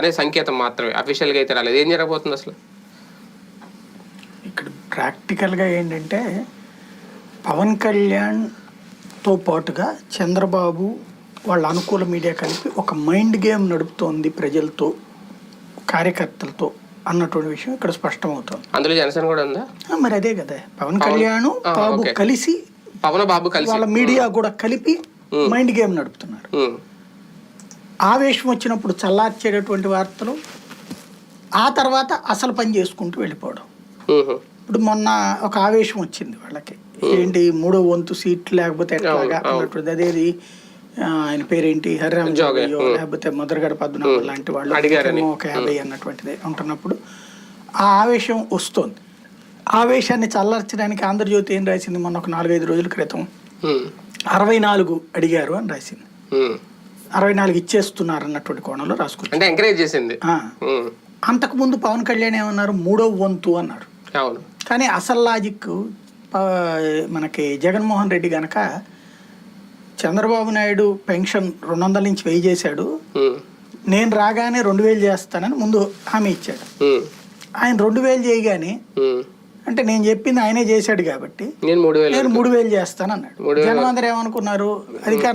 అనే సంకేతం మాత్రమే. అఫీషియల్గా అయితే రాలేదు. ఏం జరగబోతుంది అసలు? ఇక్కడ ప్రాక్టికల్గా ఏంటంటే పవన్ కళ్యాణ్తో పాటుగా చంద్రబాబు వాళ్ళ అనుకూల మీడియా కలిపి ఒక మైండ్ గేమ్ నడుపుతోంది ప్రజలతో కార్యకర్తలతో అన్నటువంటి విషయం ఇక్కడ స్పష్టమవుతోంది. అందులో జనసేన కూడా ఉందా? మరి అదే కదా. పవన్ కళ్యాణ్ బాబు. కలిసి పవన్ బాబు కలిసి. వాళ్ళ మీడియా కూడా కలిపి మైండ్ గేమ్ నడుపుతున్నారు. ఆవేశం వచ్చినప్పుడు చల్లార్చేటటువంటి వార్తలు ఆ తర్వాత అసలు పని చేసుకుంటూ వెళ్ళిపోవడం. ఇప్పుడు మొన్న ఒక ఆవేశం వచ్చింది వాళ్ళకి. ఏంటి మూడో వంతు సీట్ లేకపోతే ఎట్లాగా అన్నటువంటి అదేది ఆయన పేరేంటి? హరిరామ్ జోగే, జోగయ్యో లేకపోతే ముద్రగడ పద్మనాభం లాంటి వాళ్ళు ఒక యాభై అన్నటువంటిది ఉంటున్నప్పుడు ఆ ఆవేశం వస్తుంది. ఆవేశాన్ని చల్లార్చడానికి ఆంధ్రజ్యోతి ఏం రాసింది? మొన్న ఒక నాలుగైదు రోజుల క్రితం. అరవై నాలుగు అడిగారు అని రాసింది. అరవై నాలుగు ఇచ్చేస్తున్నారు అన్నటువంటి కోణంలో రాసుకొచ్చారు అంటే ఎంకరేజ్ చేసింది. అంతకుముందు పవన్ కళ్యాణ్ ఏమన్నారు? మూడో వంతు అన్నారు. అవును. కానీ అసలు లాజిక్ మనకి జగన్మోహన్ రెడ్డి గనక చంద్రబాబు నాయుడు పెన్షన్ రెండు వందల నుంచి వెయ్యి చేశాడు. నేను రాగానే రెండు వేలు చేస్తానని ముందు హామీ ఇచ్చాడు. ఆయన రెండు వేలు చేయగానే. అంటే నేను చెప్పింది ఆయనే చేశాడు కాబట్టి నేను మూడు వేలు చేస్తాను అన్నాడు అందరూ ఏమనుకున్నారు? అధికారం